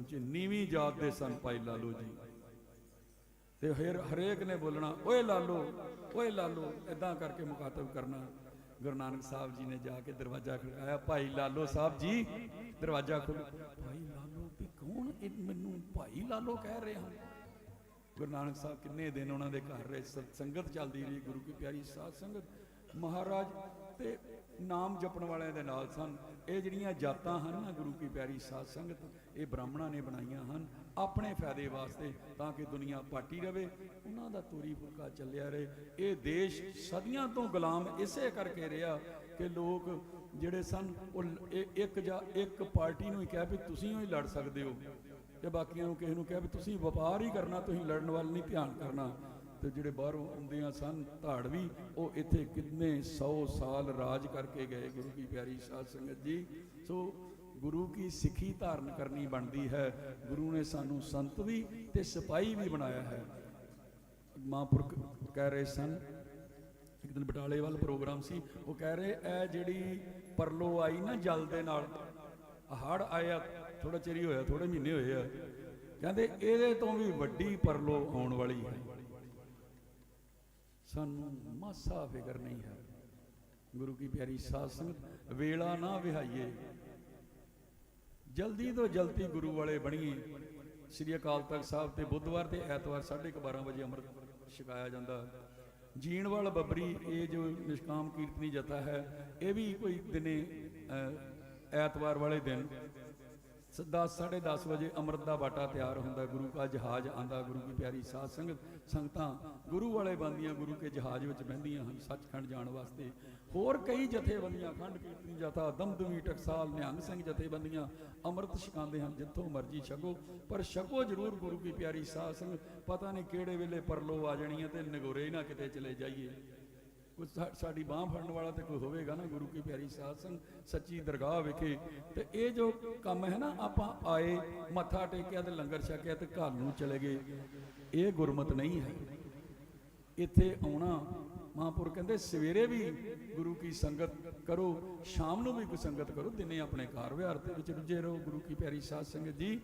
ਪਹੁੰਚੇ, ਨੀਵੀਂ ਜਾਤ ਦੇ ਸਨ ਭਾਈ ਲਾਲੋ ਜੀ। ਤੇ ਫਿਰ ਹਰੇਕ ਨੇ ਬੋਲਣਾ, ਓਏ ਲਾਲੋ ਓਏ ਲਾਲੋ ਇਦਾਂ ਕਰਕੇ ਮੁਖਾਤਬ ਕਰਨਾ। ਗੁਰੂ ਨਾਨਕ ਸਾਹਿਬ ਜੀ ਨੇ ਜਾ ਕੇ ਦਰਵਾਜ਼ਾ ਖੜਕਾਇਆ ਭਾਈ ਲਾਲੋ ਸਾਹਿਬ ਜੀ, ਦਰਵਾਜ਼ਾ ਖੋਲ੍ਹੋ ਭਾਈ ਲਾਲੋ ਵੀ ਕੌਣ? ਇਹ ਮੈਨੂੰ ਭਾਈ ਲਾਲੋ ਕਹਿ ਰਹੇ ਹਨ। ਗੁਰੂ ਨਾਨਕ ਸਾਹਿਬ ਕਿੰਨੇ ਦਿਨ ਉਹਨਾਂ ਦੇ ਘਰ ਰਹੇ ਸਤ ਸੰਗਤ ਚੱਲਦੀ ਰਹੀ, ਗੁਰੂ ਕੀ ਪਿਆਰੀ ਸਾਧ ਸੰਗਤ ਮਹਾਰਾਜ ਤੇ ਨਾਮ ਜਪਣ ਵਾਲਿਆਂ ਦੇ ਨਾਲ ਸਨ। ਇਹ ਜਿਹੜੀਆਂ ਜਾਤਾਂ ਹਨ ਨਾ ਗੁਰੂ ਕੀ ਪਿਆਰੀ ਸਾਧ ਸੰਗਤ, ਇਹ ਬ੍ਰਾਹਮਣਾਂ ਨੇ ਬਣਾਈਆਂ ਹਨ ਆਪਣੇ ਫਾਇਦੇ ਵਾਸਤੇ ਤਾਂ ਕਿ ਦੁਨੀਆ ਪਾਟੀ ਰਵੇ, ਉਹਨਾਂ ਦਾ ਤੋਰੀ ਫੁਲਕਾ ਚੱਲਿਆ ਰਹੇ। ਇਹ ਦੇਸ਼ ਸਦੀਆਂ ਤੋਂ ਗੁਲਾਮ ਇਸੇ ਕਰਕੇ ਰਿਹਾ ਕਿ ਲੋਕ ਜਿਹੜੇ ਸਨ, ਉਹ ਇਹ ਇੱਕ ਜਾਂ ਇੱਕ ਪਾਰਟੀ ਨੂੰ ਹੀ ਕਿਹਾ ਵੀ ਤੁਸੀਂ ਹੀ ਲੜ ਸਕਦੇ ਹੋ ਤੇ ਬਾਕੀਆਂ ਨੂੰ ਕਿਸੇ ਨੂੰ ਕਿਹਾ ਵੀ ਤੁਸੀਂ ਵਪਾਰ ਹੀ ਕਰਨਾ, ਤੁਸੀਂ ਲੜਨ ਵੱਲ ਨਹੀਂ ਧਿਆਨ ਕਰਨਾ। ਤੇ ਜਿਹੜੇ ਬਾਹਰੋਂ ਆਉਂਦੇ ਆ ਸਨ ਧਾੜਵੀ ਉਹ ਇੱਥੇ ਕਿੰਨੇ 100 ਸਾਲ ਰਾਜ ਕਰਕੇ ਗਏ, ਗੁਰੂ ਕੀ ਪਿਆਰੀ ਸਾਧ ਸੰਗਤ ਜੀ। ਸੋ ਗੁਰੂ ਕੀ ਸਿੱਖੀ ਧਾਰਨ ਕਰਨੀ ਬਣਦੀ ਹੈ, ਗੁਰੂ ਨੇ ਸਾਨੂੰ ਸੰਤ ਵੀ ਤੇ ਸਿਪਾਹੀ ਵੀ ਬਣਾਇਆ ਹੈ। ਮਹਾਂਪੁਰਖ ਕਹਿ ਰਹੇ ਸਨ, ਇੱਕ ਦਿਨ ਬਟਾਲੇ ਵੱਲ ਪ੍ਰੋਗਰਾਮ ਸੀ, ਉਹ ਕਹਿ ਰਹੇ, ਇਹ ਜਿਹੜੀ ਪਰਲੋ ਆਈ ਨਾ ਜਲ ਦੇ ਨਾਲ ਹੜ ਆਇਆ ਥੋੜਾ ਚਿਰ ਹੀ ਹੋਇਆ ਥੋੜੇ ਮਹੀਨੇ ਹੋਏ ਆ। ਕਹਿੰਦੇ, ਇਹਦੇ ਤੋਂ ਵੀ ਵੱਡੀ ਪਰਲੋ ਆਉਣ ਵਾਲੀ ਹੈ। ਸਾਨੂੰ ਮਾਸਾ ਫਿਕਰ ਨਹੀਂ ਹੈ। ਗੁਰੂ ਕੀ ਪਿਆਰੀ ਸਾਧ ਸੰਗਤ, ਵੇਲਾ ਨਾ ਵਿਹਾਈਏ। ਜਲਦੀ ਤੋਂ ਜਲਦੀ ਗੁਰੂ ਵਾਲੇ ਬਣੀਏ। ਸ੍ਰੀ ਅਕਾਲ ਤਖਤ ਸਾਹਿਬ ਤੇ ਬੁੱਧਵਾਰ ਤੇ ਐਤਵਾਰ 12:30 ਵਜੇ ਅੰਮ੍ਰਿਤ ਛਕਾਇਆ ਜਾਂਦਾ। ਜੀਣ ਵਾਲ ਬੱਬਰੀ, ਇਹ ਜੋ ਨਿਸ਼ਕਾਮ ਕੀਰਤਨੀ ਜਥਾ ਹੈ, ਇਹ ਵੀ ਕੋਈ ਦਿਨੇ ਐਤਵਾਰ ਵਾਲੇ ਦਿਨ 10 10:30 ਵਜੇ ਅੰਮ੍ਰਿਤ ਦਾ ਬਾਟਾ ਤਿਆਰ ਹੁੰਦਾ, ਗੁਰੂ ਕਾ ਜਹਾਜ਼ ਆਂਦਾ ਗੁਰੂ ਕੀ ਪਿਆਰੀ ਸਾਧ ਸੰਗਤ, ਸੰਗਤਾਂ, ਗੁਰੂ ਵਾਲੇ ਬੰਦੀਆਂ ਗੁਰੂ ਕੇ ਜਹਾਜ਼ ਵਿੱਚ ਬਹਿੰਦੀਆਂ ਹਨ, ਸੱਚਖੰਡ ਜਾਣ ਵਾਸਤੇ। ਹੋਰ ਕਈ ਜਥੇਬੰਦੀਆਂ, ਖੰਡ ਕੀਰਤਨੀ ਜਥਾ, ਦਮਦਮੀ ਟਕਸਾਲ, ਨਿਹੰਗ ਸਿੰਘ ਜਥੇਬੰਦੀਆਂ ਅੰਮ੍ਰਿਤ ਛਕਾਉਂਦੇ ਹਨ, ਜਿੱਥੋਂ ਮਰਜ਼ੀ ਛਕੋ, ਪਰ ਛਕੋ ਜ਼ਰੂਰ ਗੁਰੂ ਕੀ ਪਿਆਰੀ ਸਾਧ ਸੰਗਤ, ਪਤਾ ਨਹੀਂ ਕਿਹੜੇ ਵੇਲੇ ਪਰਲੋ ਆ ਜਾਣੀ ਹੈ ਤੇ ਨਗੋਰੇ ਹੀ ਨਾ ਕਿਤੇ ਚਲੇ ਜਾਈਏ। ਕੋਈ ਸਾਡੀ ਬਾਹ ਫੜਨ ਵਾਲਾ ਤੇ ਕੋਈ ਹੋਵੇਗਾ ਨਾ, ਗੁਰੂ ਕੀ ਪਿਆਰੀ ਸਾਧ ਸੰਗ, ਸੱਚੀ ਦਰਗਾਹ ਵਿਖੇ। ਤੇ ਇਹ ਜੋ ਕੰਮ ਹੈ ਨਾ, ਆਪਾਂ ਆਏ, ਮੱਥਾ ਟੇਕਿਆ ਤੇ ਲੰਗਰ ਛਕਿਆ ਤੇ ਘਰ ਨੂੰ ਚਲੇ ਗਏ। ਇਹ ਗੁਰਮਤ ਨਹੀਂ ਹੈ। ਇੱਥੇ ਆਉਣਾ, ਮਹਾਂਪੁਰ ਕਹਿੰਦੇ, ਸਵੇਰੇ ਵੀ ਗੁਰੂ ਕੀ ਸੰਗਤ ਕਰੋ, ਸ਼ਾਮ ਨੂੰ ਵੀ ਕੋਈ ਸੰਗਤ ਕਰੋ, ਦਿਨੇ ਆਪਣੇ ਘਰ ਵਿਹਾਰ ਦੇ ਵਿੱਚ ਰੁੱਝੇ ਰਹੋ। ਗੁਰੂ ਕੀ ਪਿਆਰੀ ਸਾਧ ਸੰਗਤ ਜੀ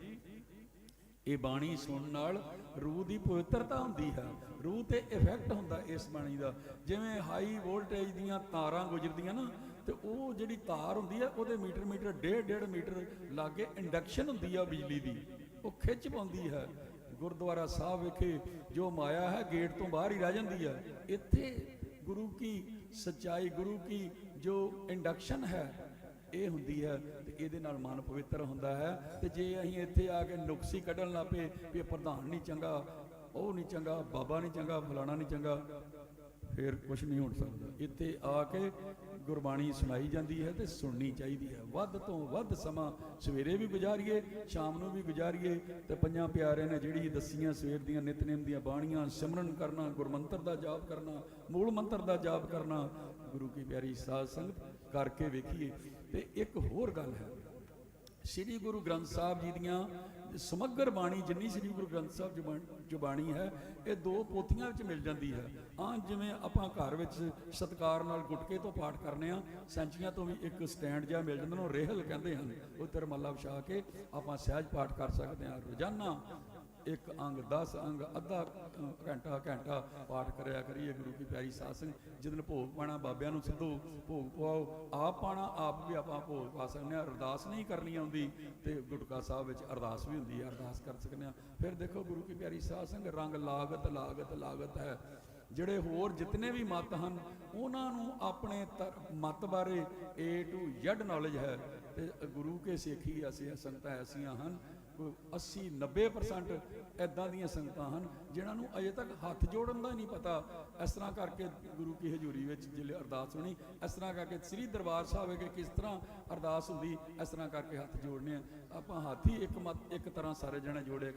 ਇਹ ਬਾਣੀ ਸੁਣਨ ਨਾਲ ਰੂਹ ਦੀ ਪਵਿੱਤਰਤਾ ਹੁੰਦੀ ਹੈ। ਰੂਹ ਤੇ ਇਫੈਕਟ ਹੁੰਦਾ ਇਸ ਬਾਣੀ ਦਾ। ਜਿਵੇਂ ਹਾਈ ਵੋਲਟੇਜ ਦੀਆਂ ਤਾਰਾਂ ਗੁਜ਼ਰਦੀਆਂ ਨਾ, ਤੇ ਉਹ ਜਿਹੜੀ ਤਾਰ ਹੁੰਦੀ ਹੈ ਉਹਦੇ ਮੀਟਰ ਮੀਟਰ, ਡੇਢ ਡੇਢ ਮੀਟਰ ਲਾਗੇ ਇੰਡਕਸ਼ਨ ਹੁੰਦੀ ਆ ਬਿਜਲੀ ਦੀ। ਉਹ ਖਿੱਚ ਪਾਉਂਦੀ ਹੈ। ਗੁਰਦੁਆਰਾ ਸਾਹਿਬ ਵਿਖੇ ਜੋ ਮਾਇਆ ਹੈ, ਗੇਟ ਤੋਂ ਬਾਹਰ ਹੀ ਰਹਿ ਜਾਂਦੀ ਹੈ ਇੱਥੇ ਗੁਰੂ ਕੀ ਸਚਾਈ, ਗੁਰੂ ਕੀ ਜੋ ਇੰਡਕਸ਼ਨ ਹੈ, ਇਹ ਹੁੰਦੀ ਹੈ। ਇਹਦੇ ਨਾਲ ਮਨ ਪਵਿੱਤਰ ਹੁੰਦਾ ਹੈ ਤੇ ਜੇ ਅਸੀਂ ਇੱਥੇ ਆ ਕੇ ਨੁਕਸੀ ਕੱਢਣ ਲੱਪੇ ਵੀ ਪ੍ਰਧਾਨ ਨਹੀਂ ਚੰਗਾ, ਉਹ ਨਹੀਂ ਚੰਗਾ, ਬਾਬਾ ਨਹੀਂ ਚੰਗਾ, ਫਲਾਣਾ ਨਹੀਂ ਚੰਗਾ, ਫਿਰ ਕੁਝ ਨਹੀਂ ਹੋ ਸਕਦਾ। ਇੱਥੇ ਆ ਕੇ ਗੁਰਬਾਣੀ ਸੁਣਾਈ ਜਾਂਦੀ ਹੈ ਤੇ ਸੁਣਨੀ ਚਾਹੀਦੀ ਹੈ। ਵੱਧ ਤੋਂ ਵੱਧ ਸਮਾਂ ਸਵੇਰੇ ਵੀ ਗੁਜ਼ਾਰੀਏ, ਸ਼ਾਮ ਨੂੰ ਵੀ ਗੁਜ਼ਾਰੀਏ ਤੇ ਪੰਜਾਂ ਪਿਆਰਿਆਂ ਨੇ ਜਿਹੜੀ ਦਸੀਆਂ ਸਵੇਰ ਦੀਆਂ ਨਿਤਨੇਮ ਦੀਆਂ ਬਾਣੀਆਂ, ਸਿਮਰਨ ਕਰਨਾ, ਗੁਰਮੰਤਰ ਦਾ ਜਾਪ ਕਰਨਾ, ਮੂਲ ਮੰਤਰ ਦਾ ਜਾਪ ਕਰਨਾ ਗੁਰੂ ਕੀ ਪਿਆਰੀ ਸਾਧ ਸੰਗਤ, ਕਰਕੇ ਵੇਖੀਏ। ਤੇ ਇੱਕ ਹੋਰ ਗੱਲ ਹੈ। ਸ੍ਰੀ ਗੁਰੂ ਗ੍ਰੰਥ ਸਾਹਿਬ ਜੀ ਦੀਆਂ ਸਮੱਗਰ ਬਾਣੀ, ਜਿੰਨੀ ਸ੍ਰੀ ਗੁਰੂ ਗ੍ਰੰਥ ਸਾਹਿਬ ਜੀ ਬਾਣੀ- ਜੋ ਬਾਣੀ ਹੈ, ਇਹ ਦੋ ਪੋਥੀਆਂ ਵਿੱਚ ਮਿਲ ਜਾਂਦੀ ਹੈ। ਆ ਜਿਵੇਂ ਆਪਾਂ ਘਰ ਵਿੱਚ ਸਤਕਾਰ ਨਾਲ ਗੁਟਕੇ ਤੋਂ ਪਾਠ ਕਰਨੇ ਆ, ਸੈਂਚੀਆਂ ਤੋਂ ਵੀ ਇੱਕ ਸਟੈਂਡ ਜਿਹਾ ਮਿਲ ਜਾਂਦਾ ਨੂੰ ਰੇਹਲ ਕਹਿੰਦੇ ਹਨ। ਉਹ ਤਰਮੱਲਾ ਵਿਛਾ ਕੇ ਆਪਾਂ ਸਹਿਜ ਪਾਠ ਕਰ ਸਕਦੇ ਹਾਂ। ਰੋਜ਼ਾਨਾ ਇੱਕ ਅੰਗ 10 ਅੰਗ, ਅੱਧਾ ਘੰਟਾ ਘੰਟਾ ਪਾਠ ਕਰਿਆ ਕਰੀਏ, ਗੁਰੂ ਕੀ ਪਿਆਰੀ ਸਾਧ ਸੰਗ ਭੋਗ ਪਾਣਾ ਬਾਬਿਆਂ ਨੂੰ ਸਿੱਧੋ ਭੋਗ ਪਵਾਓ, ਆਪ ਪਾਣਾ, ਆਪ ਵੀ ਆਪਾਂ ਭੋਗ ਪਾ ਸਕਦੇ ਹਾਂ। ਅਰਦਾਸ ਨਹੀਂ ਕਰਨੀ ਆਉਂਦੀ ਤੇ ਗੁਟਕਾ ਸਾਹਿਬ ਵਿੱਚ ਅਰਦਾਸ ਵੀ ਹੁੰਦੀ ਹੈ, ਅਰਦਾਸ ਕਰ ਸਕਦੇ ਹਾਂ। ਫਿਰ ਦੇਖੋ ਗੁਰੂ ਕੀ ਪਿਆਰੀ ਸਾਧ ਸੰਗ ਰੰਗ ਲਾਗਤ ਲਾਗਤ ਲਾਗਤ ਹੈ। ਜਿਹੜੇ ਹੋਰ ਜਿਤਨੇ ਵੀ ਮਤ ਹਨ, ਉਹਨਾਂ ਨੂੰ ਆਪਣੇ ਧਰ- ਮਤ ਬਾਰੇ A to Z ਨੌਲੇਜ ਹੈ। ਤੇ ਗੁਰੂ ਕੇ ਸਿੱਖੀ ਅਸੀਂ ਸੰਗਤਾਂ ਐਸੀਆਂ ਹਨ 80 90% ਐਦਾਂ ਦੀਆਂ ਸੰਗਤਾਂ ਹਨ, ਜਿਨ੍ਹਾਂ ਨੂੰ ਅਜੇ ਤੱਕ ਹੱਥ ਜੋੜਨ ਦਾ ਹੀ ਨਹੀਂ ਪਤਾ। ਇਸ ਤਰ੍ਹਾਂ ਕਰਕੇ ਗੁਰੂ ਕੀ ਹਜ਼ੂਰੀ ਵਿੱਚ ਜਿਲੇ ਅਰਦਾਸ ਹੋਣੀ ਇਸ ਤਰ੍ਹਾਂ ਕਰਕੇ ਸ੍ਰੀ ਦਰਬਾਰ ਸਾਹਿਬ ਵਿਖੇ ਕਿਸ ਤਰ੍ਹਾਂ ਅਰਦਾਸ ਹੁੰਦੀ, ਇਸ ਤਰ੍ਹਾਂ ਕਰਕੇ ਹੱਥ ਜੋੜਨੇ ਆ। ਆਪਾਂ ਹੱਥ ਹੀ ਇੱਕ ਮਤ, ਇੱਕ ਤਰ੍ਹਾਂ ਸਾਰੇ ਜਣੇ ਜੋੜਿਆ ਕਿ